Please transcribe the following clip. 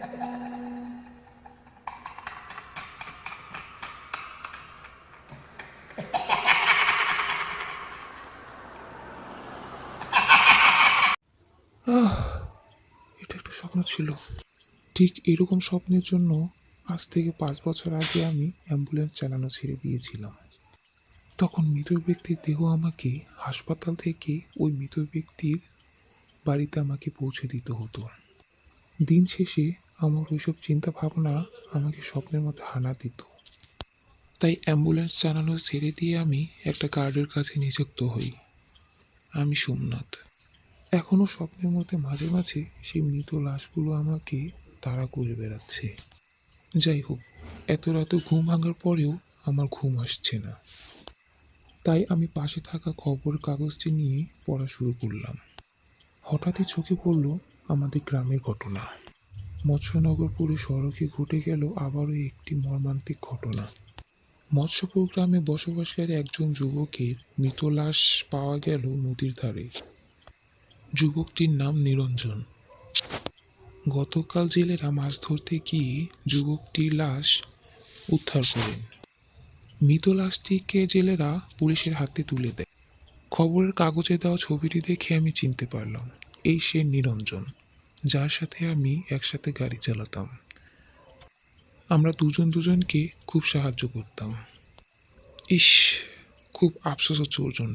এটা একটা স্বপ্ন ছিল। ঠিক এরকম স্বপ্নের জন্য আজ থেকে পাঁচ বছর আগে আমি অ্যাম্বুলেন্স চালানো ছেড়ে দিয়েছিলাম। তখন মৃত ব্যক্তির দেহ আমাকে হাসপাতাল থেকে ওই মৃত ব্যক্তির বাড়িতে আমাকে পৌঁছে দিতে হতো। দিন শেষে আমার ওইসব চিন্তা ভাবনা আমাকে স্বপ্নের মধ্যে হানা দিত। তাই অ্যাম্বুলেন্স চালানো ছেড়ে দিয়ে আমি একটা গার্ডের কাছে নিযুক্ত হই। আমি সোমনাথ। এখনও স্বপ্নের মধ্যে মাঝে মাঝে সেই মৃত লাশগুলো আমাকে তাড়া করে বেড়াচ্ছে। যাই হোক, এত রাতে ঘুম ভাঙার পরেও আমার ঘুম আসছে না। তাই আমি পাশে থাকা খবর কাগজটি নিয়ে পড়া শুরু করলাম। হঠাৎই চোখে পড়ল আমাদের গ্রামের ঘটনা। মৎস্যনগরপুরে সড়কে ঘটে গেল আবারও একটি মর্মান্তিক ঘটনা। মৎস্যপুর গ্রামে বসবাসকারী একজন যুবকের মৃত লাশ পাওয়া গেল নদীর ধারে। যুবকটির নাম নিরঞ্জন। গতকাল জেলেরা মাছ ধরতে গিয়ে যুবকটির লাশ উদ্ধার করেন। মৃত লাশটিকে জেলেরা পুলিশের হাতে তুলে দেয়। খবরের কাগজে দেওয়া ছবিটি দেখে আমি চিনতে পারলাম, এই সে নিরঞ্জন। যার সাথে আমি একসাথে গাড়ি চালাতাম। আমরা দুজন দুজনকে খুব সাহায্য করতাম। ইস, খুব আফসোস হচ্ছে ওর জন্য।